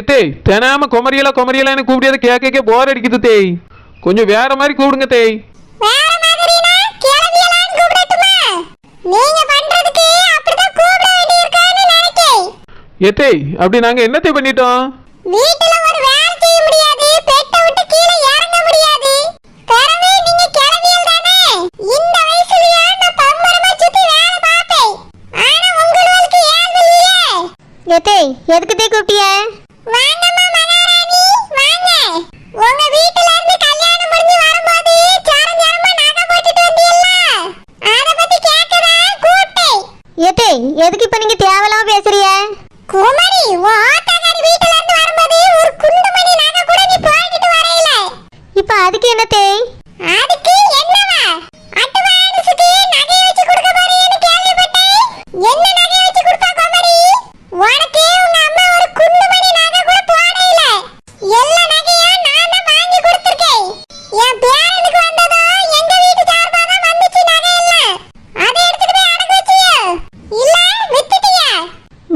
ஏத்தே தெனாம குமரியலா குமரியலான்னு கூப்பிடியதை கேட்க போர் அடிக்குது தேய் கொஞ்சம் வேற மாதிரி கூப்பிடுங்க தேய் வேற மாதிரினா கிளவியலான்னு கூப்பிடட்டுமா? நீங்க பண்றதுக்கு அப்படிதான் கூப்பிட வேண்டியிருக்கான்னு நினைக்கேன். ஏத்தே அப்படி நாங்க என்னத்தை பண்ணிட்டோம் வீட்டுல ஒரு வேலை செய்ய முடியாது பெட்டை விட்டு கீழே இறங்க முடியாது பிறவே நீங்க கிளவியல் தானே இந்த வயசுலயா நான் பம்பரமா சுத்தி வேலை பார்ப்பேன் ஆனா உங்களுக்கு ஏன் இல்லையே ஏத்தே எதுக்கு தே கூப்பிட்டிய வாங்கம்மா மகாராணி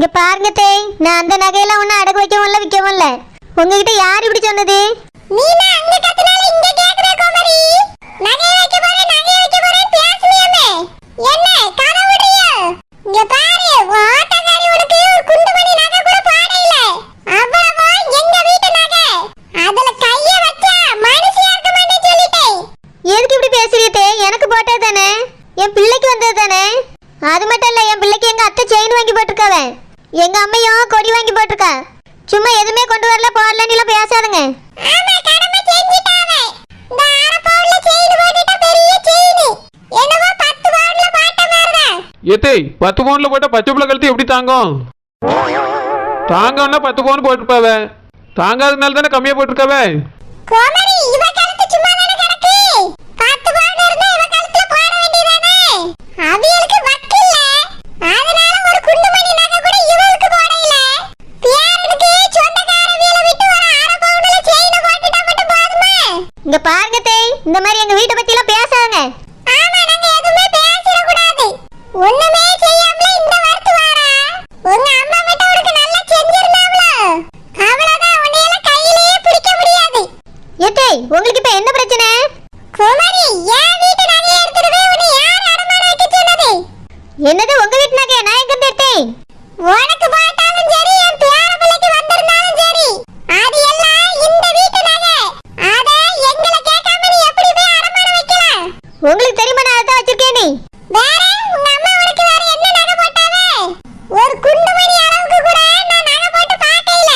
இங்க பாருங்க தேய் நான் அந்த நகையெல்லாம் ஒண்ணு அடகு வைக்கவும் இல்ல விற்கவும் இல்ல உங்ககிட்ட யார் இப்படி சொன்னது? நீனா அங்க கத்துனால இங்க கேக்குற கோமரி நகை வைக்க போறேன் நகை வைக்க போறேன் பேசுனியமே என்ன கதை விடுறியோ இங்க பாரு உன் ஆட்டக்காரி உனக்கு ஒரு குண்டுமணி நகை கூட பாடையில அவ்வளவா எங்க வீட்டு நகை அதுல கைய வச்சா மனுஷியா இருக்க மாட்டேன்னு சொல்லிட்டேன் எதுக்கு இப்படி பேசுறிய தேய் எனக்கு போட்டது தானே என் பிள்ளைக்கு வந்தது தானே அது மட்டும் இல்ல என் பிள்ளைக்கு எங்க அத்தை செயின் வாங்கி போட்டிருக்காவ எங்க அம்மையும் கொடி வாங்கி போட்டிருக்கா சும்மா எதுவுமே கொண்டு வரல போடலன்னு எல்லாம் பேசாதுங்க ஆமா கடமை செஞ்சிட்டாவே இந்த அரை பவுன்ல செயின் போட்டுட்டா பெரிய செயின் என்னவோ பத்து பவுன்ல பாட்ட மாதிரிதான் ஏத்தே பத்து பவுனில் போட்டால் பச்சை பிள்ளை கழுத்து எப்படி தாங்கும்? தாங்கன்னா பத்து பவுன் போட்டுருப்பாவ. தாங்காதனால தானே கம்மியா போட்டிருக்காவே? இந்த இவ கழுத்து இந்த மாதிரி எங்க வீட்டை பத்தி எல்லாம் இவ கழுத்துல போட வேண்டியதானே அவியலுக்கு வக்கில்ல அதனால ஒரு குண்டுமணி நகை கூட இவளுக்கு போடையில பேரனுக்கு சொந்தக்கார அவியல விட்டு ஒரு அரை பவுன்ல செயின போட்டுட்டா மட்டும் போதுமா இங்க பாருங்க தேய் இந்த மாதிரி எங்க வீட்டை பத்தி எல்லாம் பேசாதுங்க ஆமா நாங்க எதுவுமே பேசிட கூடாது ஒண்ணுமே செய்யாமல இந்த வரத்து வாரா உங்க அம்மா மட்டும் உனக்கு நல்லா செஞ்சிருந்தாவளோ அவ்வளவுதான் உன்னையெல்லாம் கையிலேயே பிடிக்க முடியாது ஏத்தே உங்களுக்கு இப்ப என்ன பிரச்சனை குமரி என் வீட்டு நகையை எடுத்துட்டு போய் உன்னை யார் அடமானம் வைக்க சொன்னது என்னது உங்க வீட்டு நகை நான் எங்க இருந்து எடுத்தேன் உனக்கு போட்டாலும் சரி என் பேர பிள்ளைக்கு வந்திருந்தாலும் சரி அது எல்லாம் இந்த வீட்டு நகை அத எங்களை கேட்காம நீ எப்படி போய் அடமானம் வைக்கலாம் உங்களுக்கு தெரியுமா நான் அதான் வச்சிருக்கேன் நீ வேற உங்க அம்மா உனக்கு வேற என்ன நகை போட்டாவே ஒரு குண்டுமணி அளவுக்கு கூட நான் நகை போட்டு பார்க்கல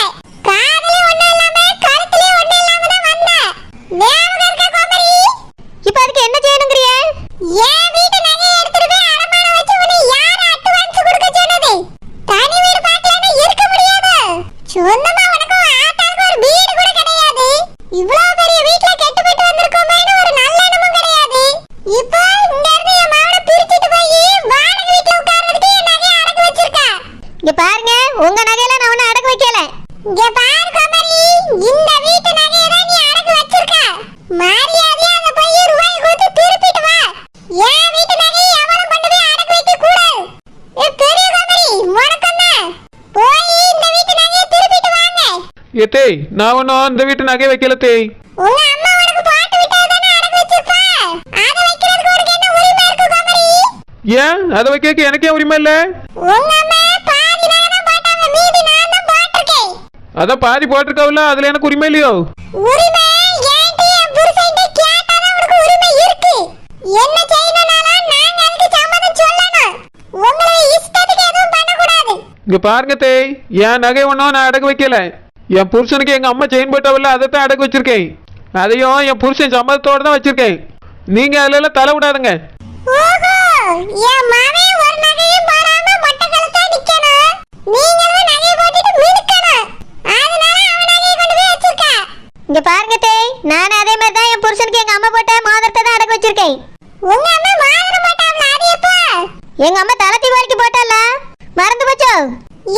காதுல ஒண்ணு இல்லாம கழுத்துல ஒண்ணு இல்லாம தான் வந்தேன் ஞாபகம் இருக்கா கோமரி இப்ப அதுக்கு என்ன செய்யணுங்கிறிய என் வீட்டு நகையை எடுத்துட்டு போய் அடமானம் வச்சு உன்னை யார் அட்வான்ஸ் கொடுக்க சொன்னது தனி வீடு பார்க்கலன்னா இருக்க முடியாது சொந்தமா உனக்கு ஆட்டாளுக்கு ஒரு வீடு கூட கிடையாது இவ்வளவு பெரிய வீட்ல கெட்டுப்பட்டு வந்திருக்கோமேனு ஒரு நல்ல எண்ணமும் கிடையாது இப்போ இங்க இருந்து என் மாவனை பிரிச்சிட்டு போய் வாடகை வீட்ல உட்கார்றதுக்கு என் நகையை அடகு வச்சிருக்கா. இங்க பாருங்க உங்க நகையெல்லாம் நான் ஒன்னும் அடகு வைக்கல. இங்க பாரு கோமரி இந்த வீட்டு நகையை தான் நீ அடகு வச்சிருக்க. மரியாதையா அந்த பைய ரூபாய் கொடுத்து திருப்பிட்டு வா. என் வீட்டு நகையை எவனும் கொண்டு போய் அடகு வைக்க கூடாது. ஏ பெரிய கோமரி உனக்கண்ணா போய் இந்த வீட்டு நகையை திருப்பிட்டு வாங்க. ஏத்தே நான் ஒன்றும் இந்த வீட்டு நகை வைக்கல தேய் உங்க அம்மா உனக்கு போட்டு விட்டது தானே அடகு வச்சிருப்பா அதை வைக்கிறதுக்கு உனக்கு என்ன உரிமை இருக்கு கோமரி ஏன்? அதை வைக்க எனக்கே உரிமை இல்லை. அதான் பாதி போட்டிருக்காவில்ல அதுல எனக்கு உரிமை இல்லையோ? இங்க பாருங்க தேய் என் நகை ஒன்றும் நான் அடகு வைக்கல. என் புருஷனுக்கு எங்க அம்மா செயின் போட்டவில்ல அதை தான் அடகு வச்சிருக்கேன். அதையும் என் புருஷன் சம்மதத்தோட தான் வச்சிருக்கேன். நீங்க அதுல எல்லாம் தலை விடாதுங்க. என் மாமே ஒரு நகையும் போடாம மொட்டை கழுத்தா நிக்கணும். நீங்களும் நகையை போட்டுட்டு மினுக்கணும். அதனால அவன் நகையை கொண்டு போய் வச்சிருக்கா. இங்க பாருங்க தேய் நான் அதே மாதிரி தான் என் புருஷனுக்கு எங்க அம்மா போட்ட மோதிரத்தை தான் அடகு வச்சிருக்கேன். உங்க அம்மா மாதிரி போட்டாங்களா? அது எப்போ? எங்க அம்மா தலை தீபாவளிக்கு போட்டல மறந்து போச்சோ?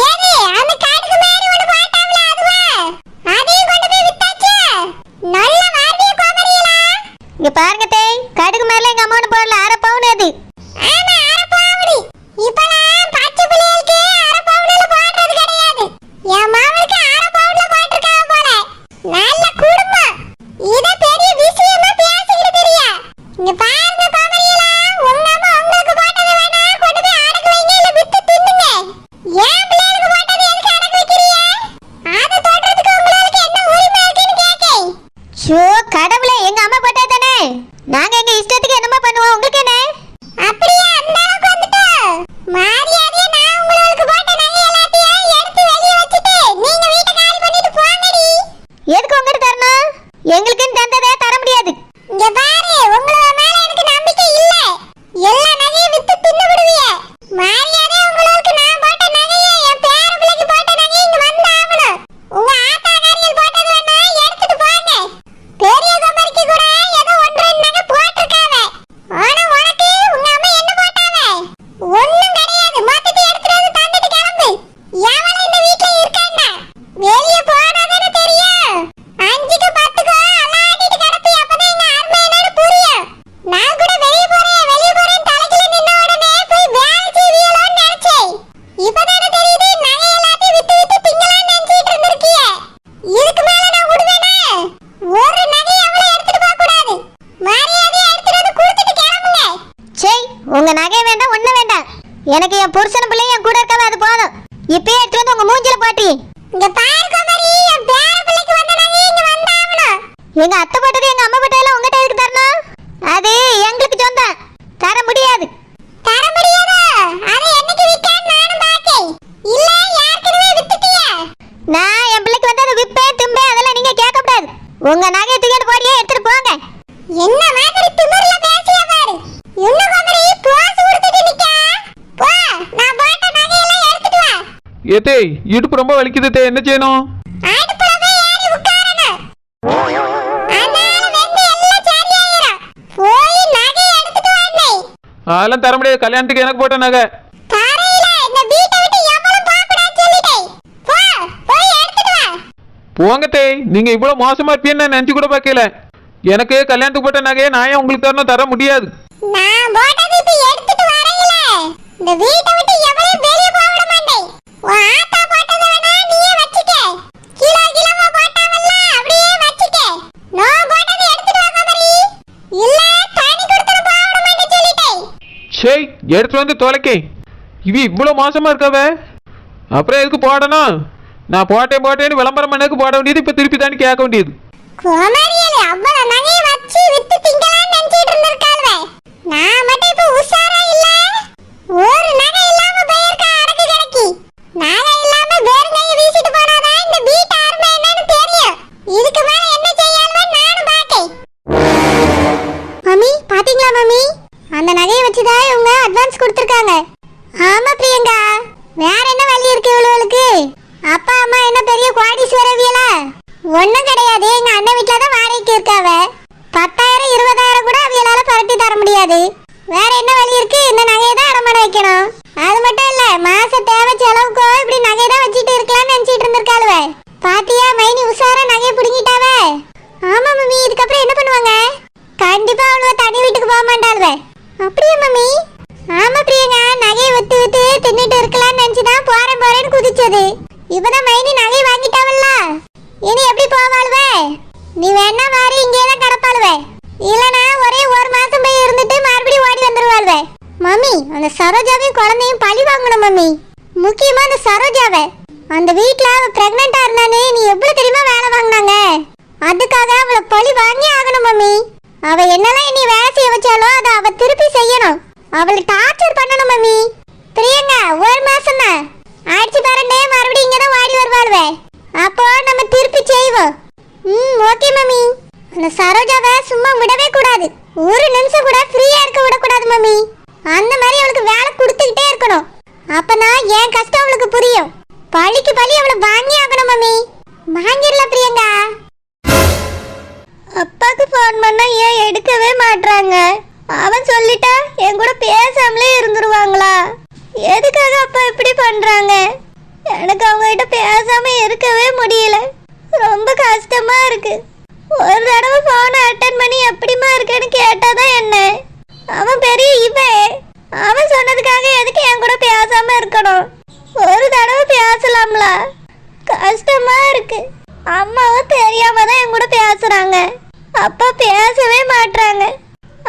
ஏது? அந்த காட்டுக்கு மேல ஒண்ணு போட்டாங்களா அதுவா? அதையும் கொண்டு போய் வித்தாச்சு. நல்ல வார்த்தைய கோமரியலா இங்க பாருங்க தேய் கடுகு மேல எங்க அம்மா ஒண்ணு போடல அரை பவுன் அது ஆமா அரை பவுனு இப்பலாம் பச்சை பிள்ளைகளுக்கு அரை பவுன்ல போடுறது கிடையாது என் மாமனுக்கு அரை பவுன்ல போட்டு கடவுளே எங்க அம்மா போட்டா தானே நாங்க எங்க இஷ்டத்துக்கு என்னமோ பண்ணுவோம் உங்களுக்கு என்ன அப்படியே அந்த அளவுக்கு வந்துட்டு மரியாதையா நான் உங்களுக்கு போட்ட நகை எல்லாத்தையும் எடுத்து வெளிய வச்சுட்டு நீங்க வீட்டை காலி பண்ணிட்டு போங்கடி எதுக்கு உங்ககிட்ட தரணும் எங்களுக்குன்னு தந்ததே தர முடியாது இங்க பாரு உங்களோட மேல எனக்கு நம்பிக்கை இல்ல எல்லா நகையும் வித்து தின்னு விடுவீங்க மரியாதையா உங்களுக்கு நான் போட்ட நகையை என் பேர பிள்ளைக்கு போட்ட நகையை இங்க வந்து ஆகணும் உங்க ஆத்தாக்காரிகள் போட்டது வேணா எடுத்துட்டு போங்க பெரிய குமரிக்கு கூட ஏதோ ஒன்று ரெண்டு நகை போட்டிருக்காவ ஆனா உனக்கு உங்க அம்மா என்ன போட்டாவ ஒண்ணும் கிடையாது மொத்தத்தை எடுத்துட்டு வந்து தந்துட்டு கிளம்பு எவனும் இந்த வீட்ல இருக்காண்டா வெளிய போனாதானே தெரியும் அஞ்சுக்கு பத்துக்கு அலாடிட்டு கிடப்பி அப்பதான் எங்க அருமை என்னன்னு புரியும் நான் கூட வெளிய போறேன் வெளிய போறேன் தலைக்குள்ள நின்ன உடனே போய் வேலை செய்வீங்களோன்னு நினைச்சேன் இப்பதானே தெரியுது நகை எல்லாத்தையும் வித்து வித்து திங்கலாம்னு நினைச்சிட்டு இருந்திருக்கீங்க இதுக்கு மேல நான் விடுவேனா ஒரு நகை எவ்வளவு எடுத்துட்டு போக கூடாது மரியாதையா எடுத்துட்டு வந்து கொடுத்துட்டு கிளம்புங்க சரி உங்க நகை வேண்டாம் ஒண்ணு வேண்டாம் எனக்கு என் புருஷன் பிள்ளையும் என் கூட இருக்காது அது போதும். இப்பயே எடுத்து வந்து உங்க மூஞ்சில போட்டி. இங்க பாரு குமரி என் பேர பிள்ளைக்கு வந்த நகை இங்க வந்தாகணும் எங்க அத்தை போட்டது எங்க அம்மா போட்டதெல்லாம் உங்ககிட்ட எதுக்கு தரணும் அது எங்களுக்கு சொந்தம் தர முடியாது தர முடியாதா அதை என்னைக்கு விற்கான்னு நானும் பார்த்தேன் இல்ல ஏற்கனவே வித்துட்டியா நான் என் பிள்ளைக்கு வந்து அதை விப்பேன் தும்பேன் அதெல்லாம் நீங்க கேட்கக்கூடாது உங்க நகையை தூக்கிட்டு போறியே எடுத்துட்டு போங்க என்ன மாதிரி திமிர்ல பேசிய பாரு இன்னும் குமரி போஸ் கொடுத்துட்டு நிக்கா போ நான் போட்ட நகையெல்லாம் எடுத்துட்டு வா ஏத்தே இடுப்பு ரொம்ப வலிக்குது தே என்ன செய்யணும்? அதெல்லாம் தர முடியாது கல்யாணத்துக்கு எனக்கு போட்ட நகை. தரையில இந்த வீட்டை விட்டு எவனும் போகக்கூடாதுன்னு சொல்லிட்டேன். போ போய் எடுத்துட்டு வா. போங்க தே நீங்க இவ்வளவு மோசமா இருப்பீன்னு நான் நினைச்சு கூட பார்க்கல. எனக்கு கல்யாணத்துக்கு போட்ட நகையை நான் ஏன் உங்களுக்கு தரணும்? தர முடியாது. நான் போட்டது இப்ப எடுத்துட்டு வரீங்கள. இந்த வீட்டை விட்டு எவரையும் சரி எடுத்துட்டு வந்து தொலைக்கே. இவ இவ்வளோ மோசமா இருக்காவ? அப்புறம் எதுக்கு போடணும்? நான் போட்டேன் போட்டேன்னு விளம்பரம் பண்ணதுக்கு போட வேண்டியது இப்போ திருப்பி தானே கேட்க வேண்டியது. நான் மட்டும் இப்ப உஷாரா இல்ல? ஒரு நகை இல்லாம போயிருக்கா அடக்கு கிடக்கி நகை இல்லாம வெறும் கையை வீசிட்டு போனாதான் இந்த வீட்டு அருமை என்னன்னு தெரியும் இதுக்கு மேல என்ன செய்யாலும் நானும் பாக்கேன் மம்மி பாத்தீங்களா மம்மி அந்த நகையை வச்சுதான் இவங்க அட்வான்ஸ் கொடுத்துருக்காங்க ஆமா பிரியங்கா வேற என்ன வழி இருக்கு இவளுக்கு அப்பா அம்மா என்ன பெரிய கோடீஸ்வரவியலா ஒண்ணும் கிடையாது எங்க அண்ணன் வீட்ல தான் வாடகைக்கு இருக்காவ பத்தாயிரம் இருபதாயிரம் கூட அவியலால பரட்டி தர முடியாது வேற என்ன வழி இருக்கு? இந்த நகையை தான் அடமானம் வைக்கணும்? அது மட்டும் இல்ல மாச தேவை செலவுக்கோ இப்படி நகை தான் வச்சுட்டு இருக்கலாம்னு நினைச்சிட்டு இருந்திருக்காளுவ. பாத்தியா மைனி உஷாரா நகையை பிடுங்கிட்டாவே? ஆமா மம்மி. இதுக்கப்புறம் என்ன பண்ணுவாங்க? கண்டிப்பா அவளுவ தனி வீட்டுக்கு போக மாட்டாளுவ. அப்படியா மம்மி? ஆமா பிரியங்கா. நகையை வித்து வித்து தின்னுட்டு இருக்கலாம்னு நினைச்சுதான் போறேன் போறேன்னு குதிச்சது. இப்பதான் மைனி நகை வாங்கிட்டாவல்ல. இனி எப்படி போவாளுவ? நீ வேணா மாறி இங்கே தான் கிடப்பாளுவே. இல்லனா ஒரே ஒரு மாசம் போய் இருந்துட்டு மறுபடியும் ஓடி வந்துருவாளுவே. மம்மி அந்த சரோஜாவையும் குழந்தையும் பழி வாங்கணும் மம்மி. முக்கியமா அந்த சரோஜாவை. அந்த வீட்டுல அவ பிரெக்னெண்டா இருந்தானே நீ எவ்வளவு தெரியுமா வேலை வாங்கினாங்க? அதுக்காக அவளை பழி வாங்கி ஆகணும் மம்மி அவ என்னெல்லாம் இனி வேலை செய்ய வச்சாலும் அதை அவ திருப்பி செய்யணும் அவளை டார்ச்சர் பண்ணணும் மம்மி பிரியங்கா ஒரு மாசம் தான் ஆயிடுச்சு பாருண்டே மறுபடியும் இங்க தான் வாடி வருவாளுவே அப்போ நம்ம திருப்பி செய்வோம் ம் ஓகே மம்மி அந்த சரோஜாவை சும்மா விடவே கூடாது ஒரு நிமிஷம் கூட ஃப்ரீயா இருக்க விடக்கூடாது மம்மி அந்த மாதிரி அவளுக்கு வேலை கொடுத்துக்கிட்டே இருக்கணும் அப்பதான் என் கஷ்டம் அவளுக்கு புரியும். பழிக்கு பழி அவளை வாங்கி ஆகணும் மம்மி. வாங்கிடல பிரியங்கா. அப்பாக்கு ஃபோன் பண்ணா ஏன் எடுக்கவே மாட்றாங்க? அவன் சொல்லிட்டா என் கூட பேசாமலே இருந்துருவாங்களா? எதுக்காக அப்பா இப்படி பண்றாங்க? எனக்கு அவங்க கிட்ட பேசாம இருக்கவே முடியல. ரொம்ப கஷ்டமா இருக்கு. ஒரு தடவை ஃபோனை அட்டன் பண்ணி எப்படிமா இருக்கேன்னு கேட்டாதான் என்ன? அவன் பெரிய இவன். அவன் சொன்னதுக்காக எதுக்கு என் கூட பேசாம இருக்கணும்? ஒரு தடவை பேசலாம்ல. கஷ்டமா இருக்கு. அம்மாவும் தெரியாம தான் என் கூட பேசுறாங்க. அப்பா பேசவே மாட்டாங்க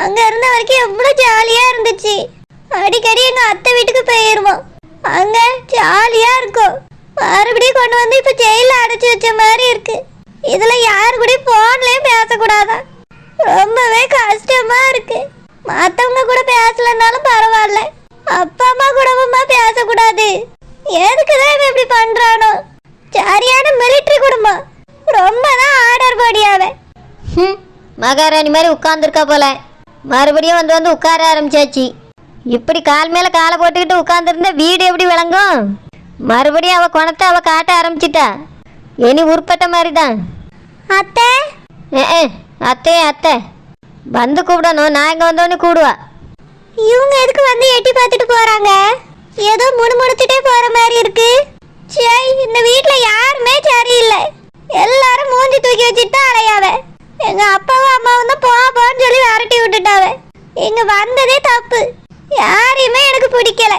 அங்க இருந்த வரைக்கும் எவ்வளவு ஜாலியா இருந்துச்சு. அடிக்கடி எங்க அத்தை வீட்டுக்கு போயிருவோம். அங்க ஜாலியா இருக்கும். மறுபடியும் கொண்டு வந்து இப்ப ஜெயில அடைச்சு வச்ச மாதிரி இருக்கு. இதுல யாரு கூட போன்லயும் பேசக்கூடாதான் ரொம்பவே கஷ்டமா இருக்கு. மத்தவங்க கூட பேசலனாலும் பரவாயில்ல. அப்பா அம்மா கூடவுமா பேசக்கூடாது. எதுக்குதான் இவன் இப்படி பண்றானோ? சரியான மிலிட்டரி குடும்பம். ரொம்ப தான் ஆர்டர் போடியாவே மகாராணி மாதிரி உட்காந்துருக்கா போல. மறுபடியும் வந்து வந்து உட்கார ஆரம்பிச்சாச்சு. இப்படி கால் மேல காலை போட்டுக்கிட்டு உட்காந்துருந்தா வீடு எப்படி விளங்கும்? மறுபடியும் அவ குணத்தை அவ காட்ட ஆரம்பிச்சிட்டா. இனி உருப்பட்ட மாதிரி தான் அத்தை அத்தை அத்தை. வந்து கூப்பிடணும். நான் இங்கே வந்தோடனே கூடுவா. இவங்க எதுக்கு வந்து எட்டி பார்த்துட்டு போறாங்க? ஏதோ முணுமுணுத்துட்டே போற மாதிரி இருக்கு. சே இந்த வீட்ல யாருமே சரியில்லை. எல்லாரும் மூஞ்சி தூக்கி வச்சுட்டு தான் அலையாவ. எங்க அப்பாவும் அம்மாவும் தான் போ போன்னு சொல்லி விரட்டி விட்டுட்டாவ. இங்க வந்ததே தப்பு. யாரையுமே எனக்கு பிடிக்கல.